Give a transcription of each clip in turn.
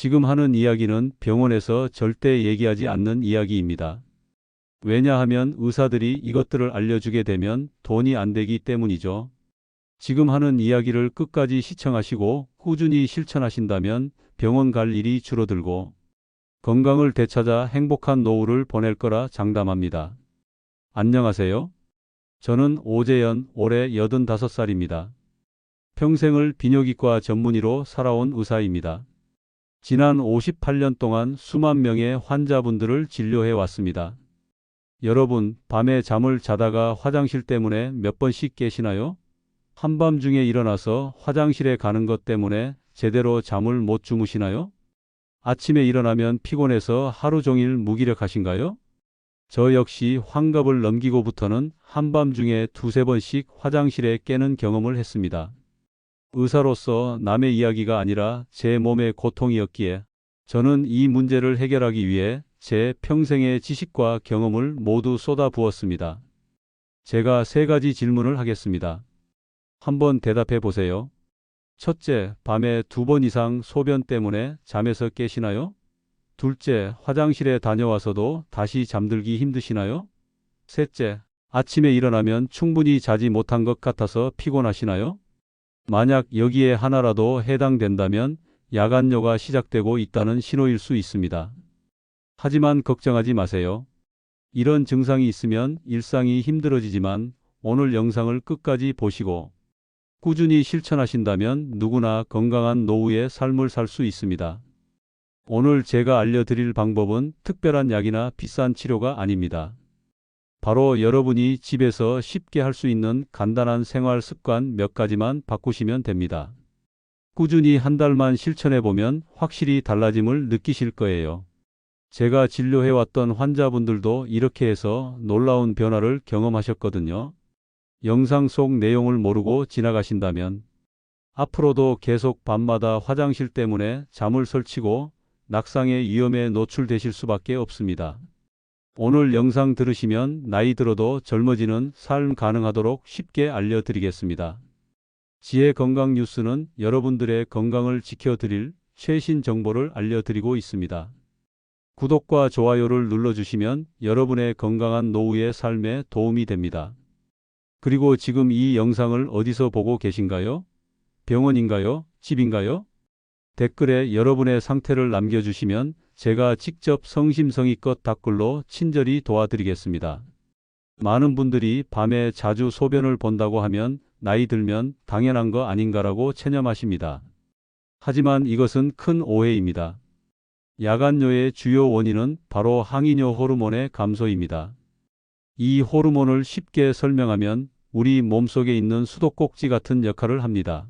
지금 하는 이야기는 병원에서 절대 얘기하지 않는 이야기입니다. 왜냐하면 의사들이 이것들을 알려주게 되면 돈이 안 되기 때문이죠. 지금 하는 이야기를 끝까지 시청하시고 꾸준히 실천하신다면 병원 갈 일이 줄어들고 건강을 되찾아 행복한 노후를 보낼 거라 장담합니다. 안녕하세요. 저는 오재현, 올해 85살입니다. 평생을 비뇨기과 전문의로 살아온 의사입니다. 지난 58년 동안 수만 명의 환자분들을 진료해 왔습니다. 여러분, 밤에 잠을 자다가 화장실 때문에 몇 번씩 깨시나요? 한밤중에 일어나서 화장실에 가는 것 때문에 제대로 잠을 못 주무시나요? 아침에 일어나면 피곤해서 하루 종일 무기력하신가요? 저 역시 환갑을 넘기고부터는 한밤중에 두세 번씩 화장실에 깨는 경험을 했습니다. 의사로서 남의 이야기가 아니라 제 몸의 고통이었기에 저는 이 문제를 해결하기 위해 제 평생의 지식과 경험을 모두 쏟아 부었습니다. 제가 세 가지 질문을 하겠습니다. 한번 대답해 보세요. 첫째, 밤에 두 번 이상 소변 때문에 잠에서 깨시나요? 둘째, 화장실에 다녀와서도 다시 잠들기 힘드시나요? 셋째, 아침에 일어나면 충분히 자지 못한 것 같아서 피곤하시나요? 만약 여기에 하나라도 해당된다면 야간뇨가 시작되고 있다는 신호일 수 있습니다. 하지만 걱정하지 마세요. 이런 증상이 있으면 일상이 힘들어지지만 오늘 영상을 끝까지 보시고 꾸준히 실천하신다면 누구나 건강한 노후의 삶을 살 수 있습니다. 오늘 제가 알려드릴 방법은 특별한 약이나 비싼 치료가 아닙니다. 바로 여러분이 집에서 쉽게 할 수 있는 간단한 생활 습관 몇 가지만 바꾸시면 됩니다. 꾸준히 한 달만 실천해 보면 확실히 달라짐을 느끼실 거예요. 제가 진료해왔던 환자분들도 이렇게 해서 놀라운 변화를 경험하셨거든요. 영상 속 내용을 모르고 지나가신다면 앞으로도 계속 밤마다 화장실 때문에 잠을 설치고 낙상의 위험에 노출되실 수밖에 없습니다. 오늘 영상 들으시면 나이 들어도 젊어지는 삶 가능하도록 쉽게 알려드리겠습니다. 지혜 건강 뉴스는 여러분들의 건강을 지켜드릴 최신 정보를 알려드리고 있습니다. 구독과 좋아요를 눌러주시면 여러분의 건강한 노후의 삶에 도움이 됩니다. 그리고 지금 이 영상을 어디서 보고 계신가요? 병원인가요? 집인가요? 댓글에 여러분의 상태를 남겨주시면 제가 직접 성심성의껏 답글로 친절히 도와드리겠습니다. 많은 분들이 밤에 자주 소변을 본다고 하면 나이 들면 당연한 거 아닌가라고 체념하십니다. 하지만 이것은 큰 오해입니다. 야간뇨의 주요 원인은 바로 항이뇨 호르몬의 감소입니다. 이 호르몬을 쉽게 설명하면 우리 몸속에 있는 수도꼭지 같은 역할을 합니다.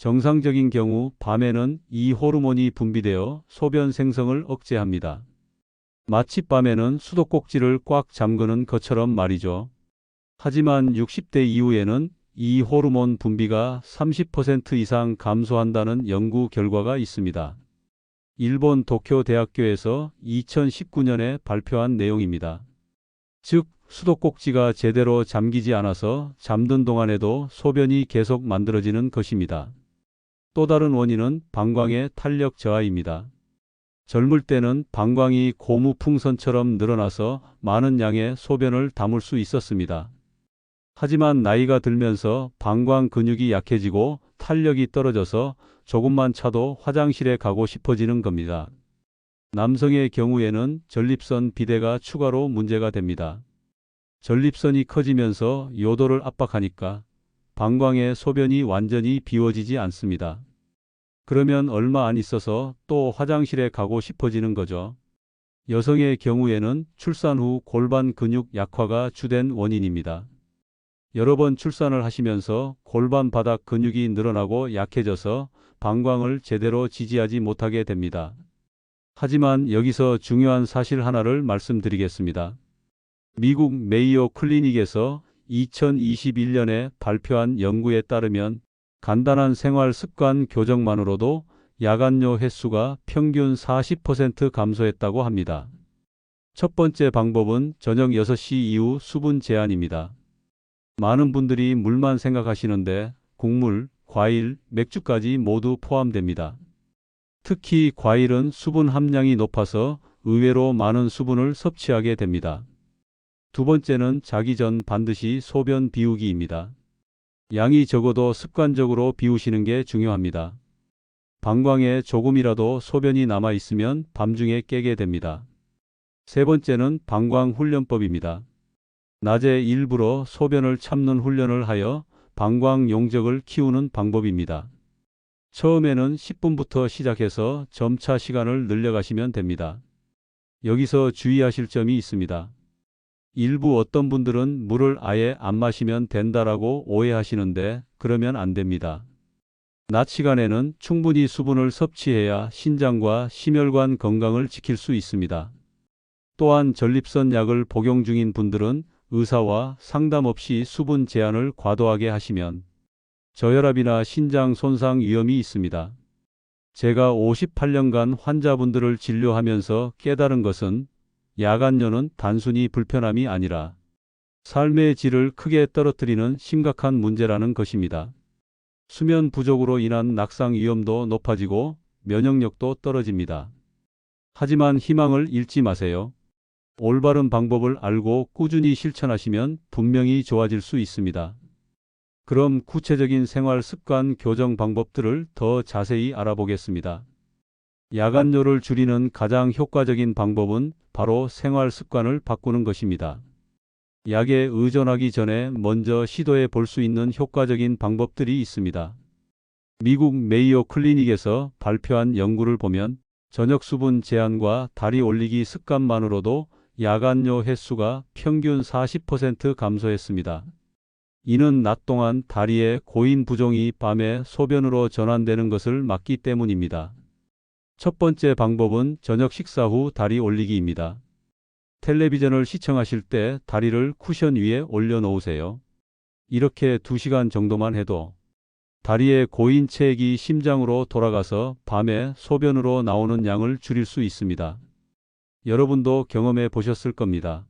정상적인 경우 밤에는 이 호르몬이 분비되어 소변 생성을 억제합니다. 마치 밤에는 수도꼭지를 꽉 잠그는 것처럼 말이죠. 하지만 60대 이후에는 이 호르몬 분비가 30% 이상 감소한다는 연구 결과가 있습니다. 일본 도쿄 대학교에서 2019년에 발표한 내용입니다. 즉, 수도꼭지가 제대로 잠기지 않아서 잠든 동안에도 소변이 계속 만들어지는 것입니다. 또 다른 원인은 방광의 탄력 저하입니다. 젊을 때는 방광이 고무풍선처럼 늘어나서 많은 양의 소변을 담을 수 있었습니다. 하지만 나이가 들면서 방광 근육이 약해지고 탄력이 떨어져서 조금만 차도 화장실에 가고 싶어지는 겁니다. 남성의 경우에는 전립선 비대가 추가로 문제가 됩니다. 전립선이 커지면서 요도를 압박하니까 방광의 소변이 완전히 비워지지 않습니다. 그러면 얼마 안 있어서 또 화장실에 가고 싶어지는 거죠. 여성의 경우에는 출산 후 골반 근육 약화가 주된 원인입니다. 여러 번 출산을 하시면서 골반 바닥 근육이 늘어나고 약해져서 방광을 제대로 지지하지 못하게 됩니다. 하지만 여기서 중요한 사실 하나를 말씀드리겠습니다. 미국 메이오 클리닉에서 2021년에 발표한 연구에 따르면 간단한 생활 습관 교정만으로도 야간뇨 횟수가 평균 40% 감소했다고 합니다. 첫 번째 방법은 저녁 6시 이후 수분 제한입니다. 많은 분들이 물만 생각하시는데 국물, 과일, 맥주까지 모두 포함됩니다. 특히 과일은 수분 함량이 높아서 의외로 많은 수분을 섭취하게 됩니다. 두 번째는 자기 전 반드시 소변 비우기입니다. 양이 적어도 습관적으로 비우시는 게 중요합니다. 방광에 조금이라도 소변이 남아 있으면 밤중에 깨게 됩니다. 세 번째는 방광 훈련법입니다. 낮에 일부러 소변을 참는 훈련을 하여 방광 용적을 키우는 방법입니다. 처음에는 10분부터 시작해서 점차 시간을 늘려가시면 됩니다. 여기서 주의하실 점이 있습니다. 일부 어떤 분들은 물을 아예 안 마시면 된다라고 오해하시는데 그러면 안 됩니다. 낮 시간에는 충분히 수분을 섭취해야 신장과 심혈관 건강을 지킬 수 있습니다. 또한 전립선 약을 복용 중인 분들은 의사와 상담 없이 수분 제한을 과도하게 하시면 저혈압이나 신장 손상 위험이 있습니다. 제가 58년간 환자분들을 진료하면서 깨달은 것은 야간료는 단순히 불편함이 아니라 삶의 질을 크게 떨어뜨리는 심각한 문제라는 것입니다. 수면 부족으로 인한 낙상 위험도 높아지고 면역력도 떨어집니다. 하지만 희망을 잃지 마세요. 올바른 방법을 알고 꾸준히 실천하시면 분명히 좋아질 수 있습니다. 그럼 구체적인 생활 습관 교정 방법들을 더 자세히 알아보겠습니다. 야간료를 줄이는 가장 효과적인 방법은 바로 생활 습관을 바꾸는 것입니다. 약에 의존하기 전에 먼저 시도해 볼 수 있는 효과적인 방법들이 있습니다. 미국 메이오 클리닉에서 발표한 연구를 보면 저녁 수분 제한과 다리 올리기 습관만으로도 야간료 횟수가 평균 40% 감소했습니다. 이는 낮 동안 다리의 고인 부종이 밤에 소변으로 전환되는 것을 막기 때문입니다. 첫 번째 방법은 저녁 식사 후 다리 올리기입니다. 텔레비전을 시청하실 때 다리를 쿠션 위에 올려놓으세요. 이렇게 2시간 정도만 해도 다리의 고인 체액이 심장으로 돌아가서 밤에 소변으로 나오는 양을 줄일 수 있습니다. 여러분도 경험해 보셨을 겁니다.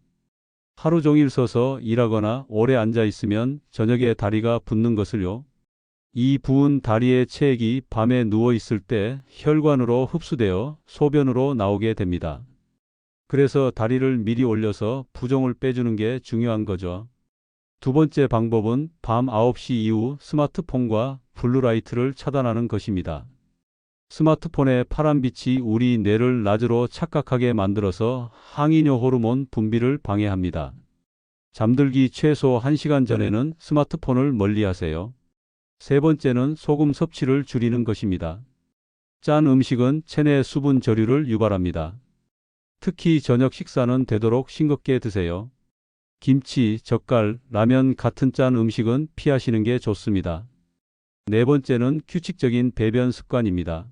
하루 종일 서서 일하거나 오래 앉아 있으면 저녁에 다리가 붓는 것을요. 이 부은 다리의 체액이 밤에 누워 있을 때 혈관으로 흡수되어 소변으로 나오게 됩니다. 그래서 다리를 미리 올려서 부종을 빼주는 게 중요한 거죠. 두 번째 방법은 밤 9시 이후 스마트폰과 블루라이트를 차단하는 것입니다. 스마트폰의 파란 빛이 우리 뇌를 낮으로 착각하게 만들어서 항이뇨 호르몬 분비를 방해합니다. 잠들기 최소 1시간 전에는 스마트폰을 멀리 하세요. 세 번째는 소금 섭취를 줄이는 것입니다. 짠 음식은 체내 수분 저류를 유발합니다. 특히 저녁 식사는 되도록 싱겁게 드세요. 김치, 젓갈, 라면 같은 짠 음식은 피하시는 게 좋습니다. 네 번째는 규칙적인 배변 습관입니다.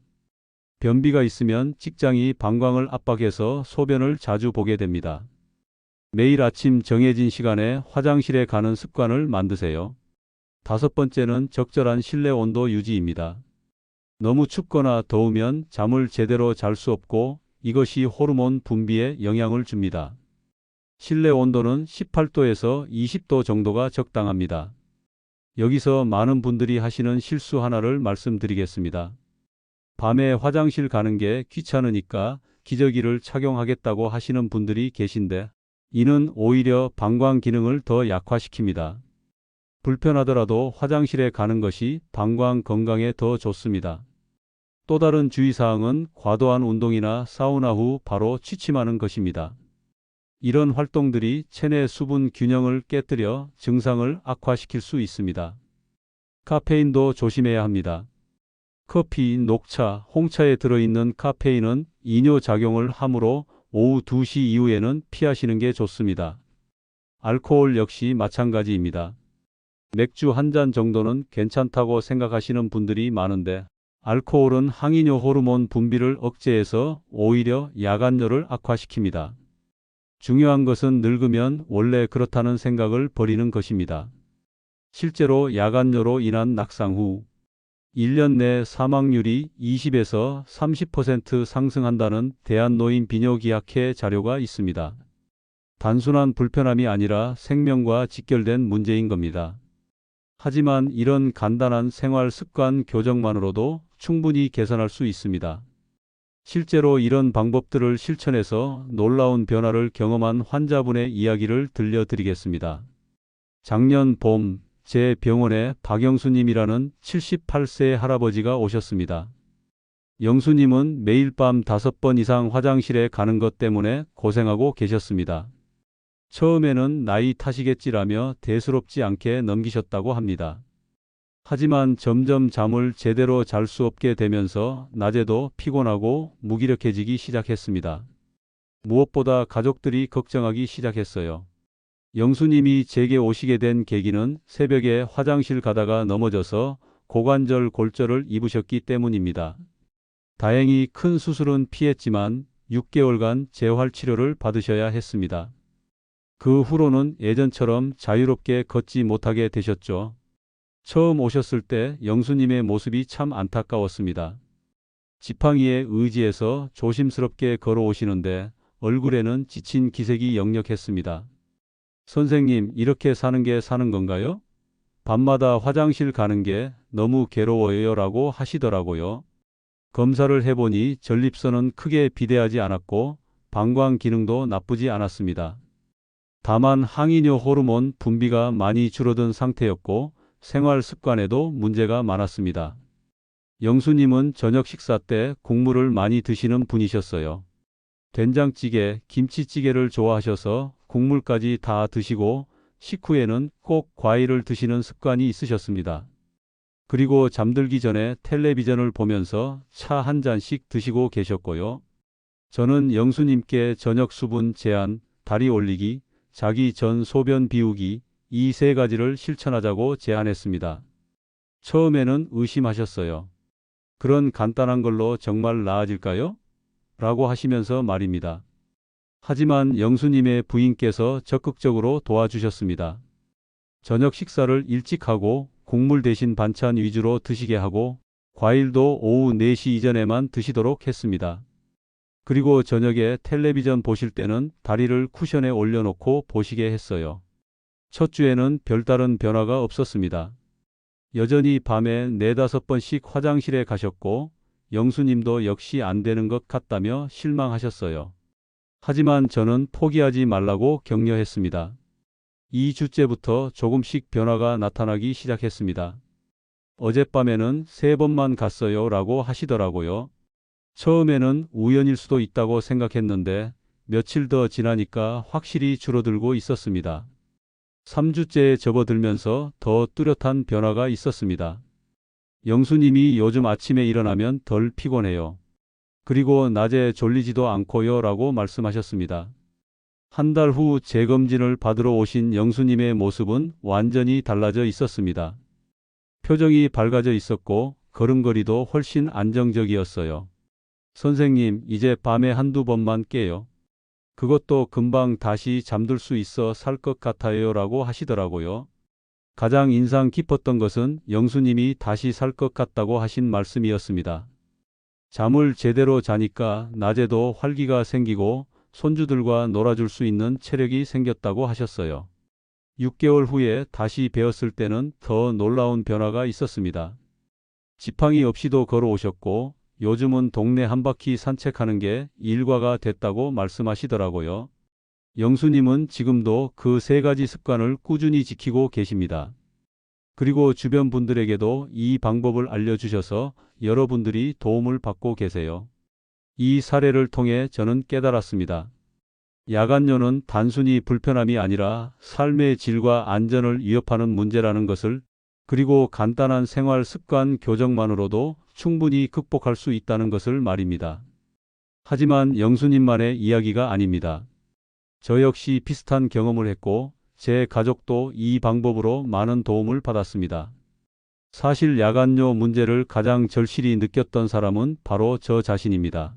변비가 있으면 직장이 방광을 압박해서 소변을 자주 보게 됩니다. 매일 아침 정해진 시간에 화장실에 가는 습관을 만드세요. 다섯 번째는 적절한 실내 온도 유지입니다. 너무 춥거나 더우면 잠을 제대로 잘 수 없고 이것이 호르몬 분비에 영향을 줍니다. 실내 온도는 18도에서 20도 정도가 적당합니다. 여기서 많은 분들이 하시는 실수 하나를 말씀드리겠습니다. 밤에 화장실 가는 게 귀찮으니까 기저귀를 착용하겠다고 하시는 분들이 계신데 이는 오히려 방광 기능을 더 약화시킵니다. 불편하더라도 화장실에 가는 것이 방광 건강에 더 좋습니다. 또 다른 주의사항은 과도한 운동이나 사우나 후 바로 취침하는 것입니다. 이런 활동들이 체내 수분 균형을 깨뜨려 증상을 악화시킬 수 있습니다. 카페인도 조심해야 합니다. 커피, 녹차, 홍차에 들어있는 카페인은 이뇨 작용을 하므로 오후 2시 이후에는 피하시는 게 좋습니다. 알코올 역시 마찬가지입니다. 맥주 한 잔 정도는 괜찮다고 생각하시는 분들이 많은데 알코올은 항이뇨 호르몬 분비를 억제해서 오히려 야간뇨를 악화시킵니다. 중요한 것은 늙으면 원래 그렇다는 생각을 버리는 것입니다. 실제로 야간뇨로 인한 낙상 후 1년 내 사망률이 20에서 30% 상승한다는 대한노인비뇨기학회 자료가 있습니다. 단순한 불편함이 아니라 생명과 직결된 문제인 겁니다. 하지만 이런 간단한 생활 습관 교정만으로도 충분히 개선할 수 있습니다. 실제로 이런 방법들을 실천해서 놀라운 변화를 경험한 환자분의 이야기를 들려드리겠습니다. 작년 봄, 제 병원에 박영수님이라는 78세의 할아버지가 오셨습니다. 영수님은 매일 밤 다섯 번 이상 화장실에 가는 것 때문에 고생하고 계셨습니다. 처음에는 나이 탓이겠지라며 대수롭지 않게 넘기셨다고 합니다. 하지만 점점 잠을 제대로 잘 수 없게 되면서 낮에도 피곤하고 무기력해지기 시작했습니다. 무엇보다 가족들이 걱정하기 시작했어요. 영수님이 제게 오시게 된 계기는 새벽에 화장실 가다가 넘어져서 고관절 골절을 입으셨기 때문입니다. 다행히 큰 수술은 피했지만 6개월간 재활 치료를 받으셔야 했습니다. 그 후로는 예전처럼 자유롭게 걷지 못하게 되셨죠. 처음 오셨을 때 영수님의 모습이 참 안타까웠습니다. 지팡이에 의지해서 조심스럽게 걸어오시는데 얼굴에는 지친 기색이 역력했습니다. 선생님, 이렇게 사는 게 사는 건가요? 밤마다 화장실 가는 게 너무 괴로워요 라고 하시더라고요. 검사를 해보니 전립선은 크게 비대하지 않았고 방광 기능도 나쁘지 않았습니다. 다만 항이뇨 호르몬 분비가 많이 줄어든 상태였고 생활 습관에도 문제가 많았습니다. 영수님은 저녁 식사 때 국물을 많이 드시는 분이셨어요. 된장찌개, 김치찌개를 좋아하셔서 국물까지 다 드시고 식후에는 꼭 과일을 드시는 습관이 있으셨습니다. 그리고 잠들기 전에 텔레비전을 보면서 차 한 잔씩 드시고 계셨고요. 저는 영수님께 저녁 수분 제한, 다리 올리기, 자기 전 소변 비우기, 이 세 가지를 실천하자고 제안했습니다. 처음에는 의심하셨어요. 그런 간단한 걸로 정말 나아질까요? 라고 하시면서 말입니다. 하지만 영수님의 부인께서 적극적으로 도와주셨습니다. 저녁 식사를 일찍 하고 국물 대신 반찬 위주로 드시게 하고 과일도 오후 4시 이전에만 드시도록 했습니다. 그리고 저녁에 텔레비전 보실 때는 다리를 쿠션에 올려놓고 보시게 했어요. 첫 주에는 별다른 변화가 없었습니다. 여전히 밤에 네다섯 번씩 화장실에 가셨고 영수님도 역시 안 되는 것 같다며 실망하셨어요. 하지만 저는 포기하지 말라고 격려했습니다. 2주째부터 조금씩 변화가 나타나기 시작했습니다. 어젯밤에는 세 번만 갔어요 라고 하시더라고요. 처음에는 우연일 수도 있다고 생각했는데 며칠 더 지나니까 확실히 줄어들고 있었습니다. 3주째에 접어들면서 더 뚜렷한 변화가 있었습니다. 영수님이 요즘 아침에 일어나면 덜 피곤해요. 그리고 낮에 졸리지도 않고요 라고 말씀하셨습니다. 한 달 후 재검진을 받으러 오신 영수님의 모습은 완전히 달라져 있었습니다. 표정이 밝아져 있었고 걸음걸이도 훨씬 안정적이었어요. 선생님, 이제 밤에 한두 번만 깨요. 그것도 금방 다시 잠들 수 있어 살 것 같아요 라고 하시더라고요. 가장 인상 깊었던 것은 영수님이 다시 살 것 같다고 하신 말씀이었습니다. 잠을 제대로 자니까 낮에도 활기가 생기고 손주들과 놀아줄 수 있는 체력이 생겼다고 하셨어요. 6개월 후에 다시 배웠을 때는 더 놀라운 변화가 있었습니다. 지팡이 없이도 걸어오셨고 요즘은 동네 한 바퀴 산책하는 게 일과가 됐다고 말씀하시더라고요. 영수님은 지금도 그 세 가지 습관을 꾸준히 지키고 계십니다. 그리고 주변 분들에게도 이 방법을 알려주셔서 여러분들이 도움을 받고 계세요. 이 사례를 통해 저는 깨달았습니다. 야간료는 단순히 불편함이 아니라 삶의 질과 안전을 위협하는 문제라는 것을 그리고 간단한 생활 습관 교정만으로도 충분히 극복할 수 있다는 것을 말입니다. 하지만 영수님만의 이야기가 아닙니다. 저 역시 비슷한 경험을 했고 제 가족도 이 방법으로 많은 도움을 받았습니다. 사실 야간요 문제를 가장 절실히 느꼈던 사람은 바로 저 자신입니다.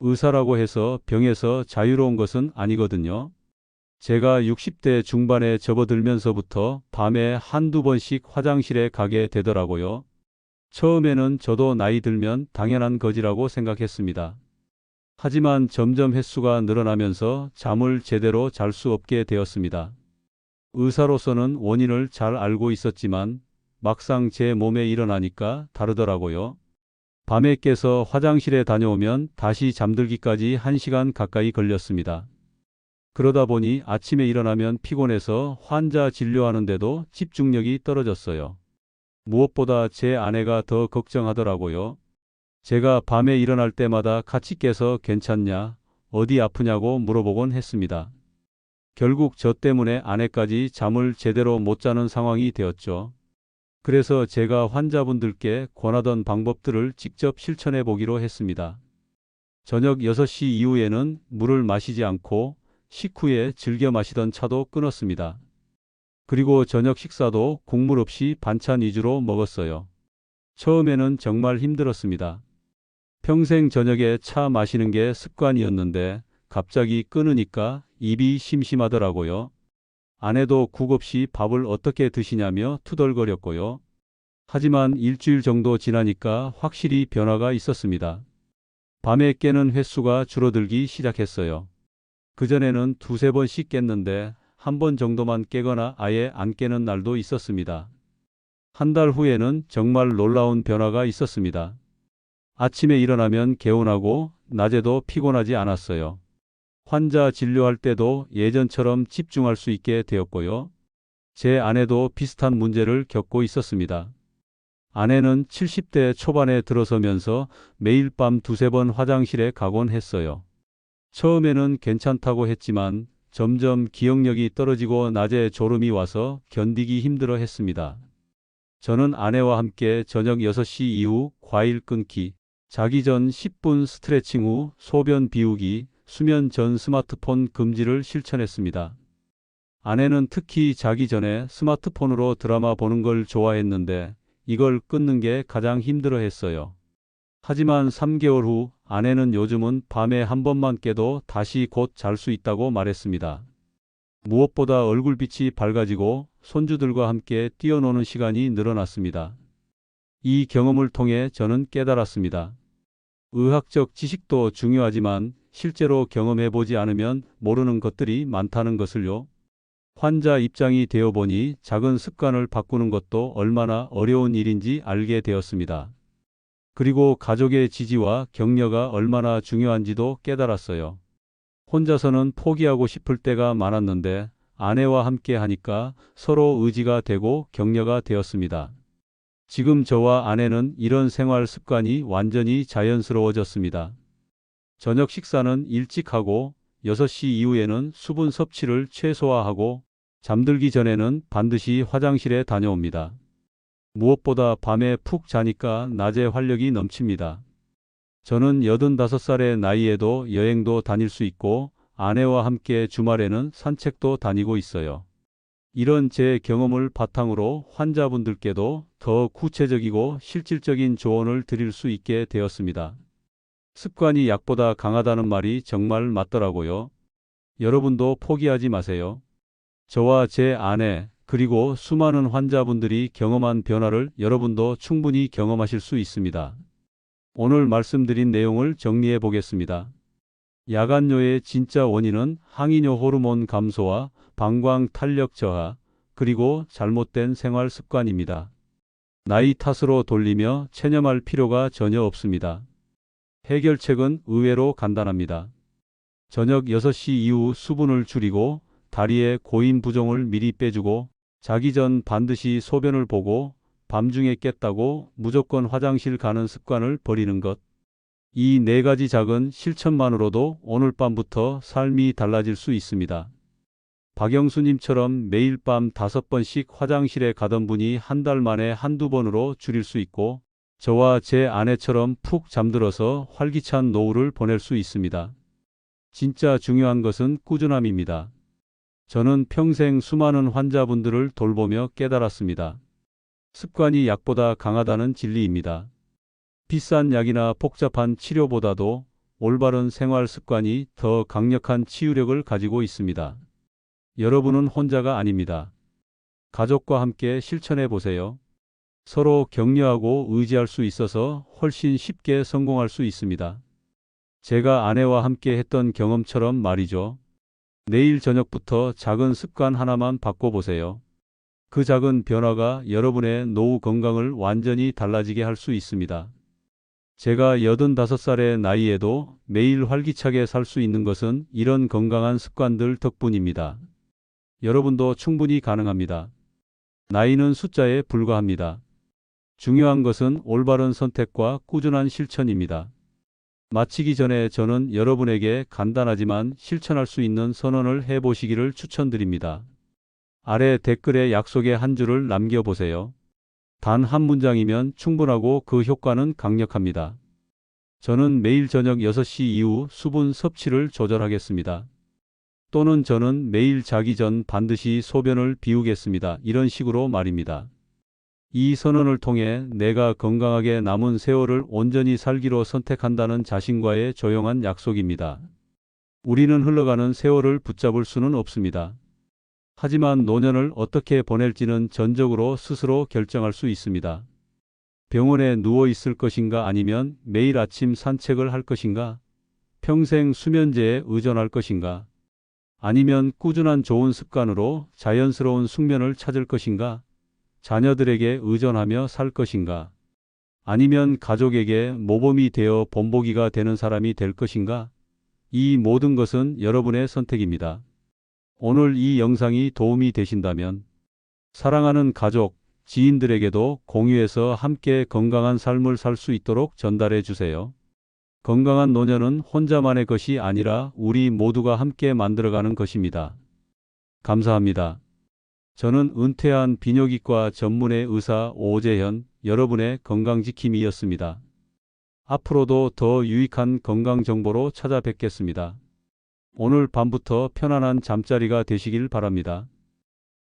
의사라고 해서 병에서 자유로운 것은 아니거든요. 제가 60대 중반에 접어들면서부터 밤에 한두 번씩 화장실에 가게 되더라고요. 처음에는 저도 나이 들면 당연한 거지라고 생각했습니다. 하지만 점점 횟수가 늘어나면서 잠을 제대로 잘 수 없게 되었습니다. 의사로서는 원인을 잘 알고 있었지만 막상 제 몸에 일어나니까 다르더라고요. 밤에 깨서 화장실에 다녀오면 다시 잠들기까지 1시간 가까이 걸렸습니다. 그러다 보니 아침에 일어나면 피곤해서 환자 진료하는데도 집중력이 떨어졌어요. 무엇보다 제 아내가 더 걱정하더라고요. 제가 밤에 일어날 때마다 같이 깨서 괜찮냐, 어디 아프냐고 물어보곤 했습니다. 결국 저 때문에 아내까지 잠을 제대로 못 자는 상황이 되었죠. 그래서 제가 환자분들께 권하던 방법들을 직접 실천해 보기로 했습니다. 저녁 6시 이후에는 물을 마시지 않고 식후에 즐겨 마시던 차도 끊었습니다. 그리고 저녁 식사도 국물 없이 반찬 위주로 먹었어요. 처음에는 정말 힘들었습니다. 평생 저녁에 차 마시는 게 습관이었는데 갑자기 끊으니까 입이 심심하더라고요. 아내도 국 없이 밥을 어떻게 드시냐며 투덜거렸고요. 하지만 일주일 정도 지나니까 확실히 변화가 있었습니다. 밤에 깨는 횟수가 줄어들기 시작했어요. 그전에는 두세 번씩 깼는데 한 번 정도만 깨거나 아예 안 깨는 날도 있었습니다. 한 달 후에는 정말 놀라운 변화가 있었습니다. 아침에 일어나면 개운하고 낮에도 피곤하지 않았어요. 환자 진료할 때도 예전처럼 집중할 수 있게 되었고요. 제 아내도 비슷한 문제를 겪고 있었습니다. 아내는 70대 초반에 들어서면서 매일 밤 두세 번 화장실에 가곤 했어요. 처음에는 괜찮다고 했지만 점점 기억력이 떨어지고 낮에 졸음이 와서 견디기 힘들어 했습니다. 저는 아내와 함께 저녁 6시 이후 과일 끊기, 자기 전 10분 스트레칭 후 소변 비우기, 수면 전 스마트폰 금지를 실천했습니다. 아내는 특히 자기 전에 스마트폰으로 드라마 보는 걸 좋아했는데 이걸 끊는 게 가장 힘들어 했어요. 하지만 3개월 후 아내는 요즘은 밤에 한 번만 깨도 다시 곧 잘 수 있다고 말했습니다. 무엇보다 얼굴빛이 밝아지고 손주들과 함께 뛰어노는 시간이 늘어났습니다. 이 경험을 통해 저는 깨달았습니다. 의학적 지식도 중요하지만 실제로 경험해 보지 않으면 모르는 것들이 많다는 것을요. 환자 입장이 되어 보니 작은 습관을 바꾸는 것도 얼마나 어려운 일인지 알게 되었습니다. 그리고 가족의 지지와 격려가 얼마나 중요한지도 깨달았어요. 혼자서는 포기하고 싶을 때가 많았는데 아내와 함께 하니까 서로 의지가 되고 격려가 되었습니다. 지금 저와 아내는 이런 생활 습관이 완전히 자연스러워졌습니다. 저녁 식사는 일찍 하고 6시 이후에는 수분 섭취를 최소화하고 잠들기 전에는 반드시 화장실에 다녀옵니다. 무엇보다 밤에 푹 자니까 낮에 활력이 넘칩니다. 저는 85살의 나이에도 여행도 다닐 수 있고 아내와 함께 주말에는 산책도 다니고 있어요. 이런 제 경험을 바탕으로 환자분들께도 더 구체적이고 실질적인 조언을 드릴 수 있게 되었습니다. 습관이 약보다 강하다는 말이 정말 맞더라고요. 여러분도 포기하지 마세요. 저와 제 아내, 그리고 수많은 환자분들이 경험한 변화를 여러분도 충분히 경험하실 수 있습니다. 오늘 말씀드린 내용을 정리해 보겠습니다. 야간뇨의 진짜 원인은 항이뇨 호르몬 감소와 방광 탄력 저하, 그리고 잘못된 생활 습관입니다. 나이 탓으로 돌리며 체념할 필요가 전혀 없습니다. 해결책은 의외로 간단합니다. 저녁 6시 이후 수분을 줄이고 다리의 고인 부종을 미리 빼주고 자기 전 반드시 소변을 보고 밤중에 깼다고 무조건 화장실 가는 습관을 버리는 것. 이 네 가지 작은 실천만으로도 오늘 밤부터 삶이 달라질 수 있습니다. 박영수님처럼 매일 밤 다섯 번씩 화장실에 가던 분이 한 달 만에 한두 번으로 줄일 수 있고 저와 제 아내처럼 푹 잠들어서 활기찬 노후를 보낼 수 있습니다. 진짜 중요한 것은 꾸준함입니다. 저는 평생 수많은 환자분들을 돌보며 깨달았습니다. 습관이 약보다 강하다는 진리입니다. 비싼 약이나 복잡한 치료보다도 올바른 생활 습관이 더 강력한 치유력을 가지고 있습니다. 여러분은 혼자가 아닙니다. 가족과 함께 실천해 보세요. 서로 격려하고 의지할 수 있어서 훨씬 쉽게 성공할 수 있습니다. 제가 아내와 함께 했던 경험처럼 말이죠. 내일 저녁부터 작은 습관 하나만 바꿔보세요. 그 작은 변화가 여러분의 노후 건강을 완전히 달라지게 할 수 있습니다. 제가 85살의 나이에도 매일 활기차게 살 수 있는 것은 이런 건강한 습관들 덕분입니다. 여러분도 충분히 가능합니다. 나이는 숫자에 불과합니다. 중요한 것은 올바른 선택과 꾸준한 실천입니다. 마치기 전에 저는 여러분에게 간단하지만 실천할 수 있는 선언을 해보시기를 추천드립니다. 아래 댓글에 약속의 한 줄을 남겨보세요. 단 한 문장이면 충분하고 그 효과는 강력합니다. 저는 매일 저녁 6시 이후 수분 섭취를 조절하겠습니다. 또는 저는 매일 자기 전 반드시 소변을 비우겠습니다. 이런 식으로 말입니다. 이 선언을 통해 내가 건강하게 남은 세월을 온전히 살기로 선택한다는 자신과의 조용한 약속입니다. 우리는 흘러가는 세월을 붙잡을 수는 없습니다. 하지만 노년을 어떻게 보낼지는 전적으로 스스로 결정할 수 있습니다. 병원에 누워 있을 것인가 아니면 매일 아침 산책을 할 것인가? 평생 수면제에 의존할 것인가? 아니면 꾸준한 좋은 습관으로 자연스러운 숙면을 찾을 것인가? 자녀들에게 의존하며 살 것인가? 아니면 가족에게 모범이 되어 본보기가 되는 사람이 될 것인가? 이 모든 것은 여러분의 선택입니다. 오늘 이 영상이 도움이 되신다면 사랑하는 가족, 지인들에게도 공유해서 함께 건강한 삶을 살 수 있도록 전달해 주세요. 건강한 노년은 혼자만의 것이 아니라 우리 모두가 함께 만들어가는 것입니다. 감사합니다. 저는 은퇴한 비뇨기과 전문의 의사 오재현, 여러분의 건강지킴이였습니다. 앞으로도 더 유익한 건강 정보로 찾아뵙겠습니다. 오늘 밤부터 편안한 잠자리가 되시길 바랍니다.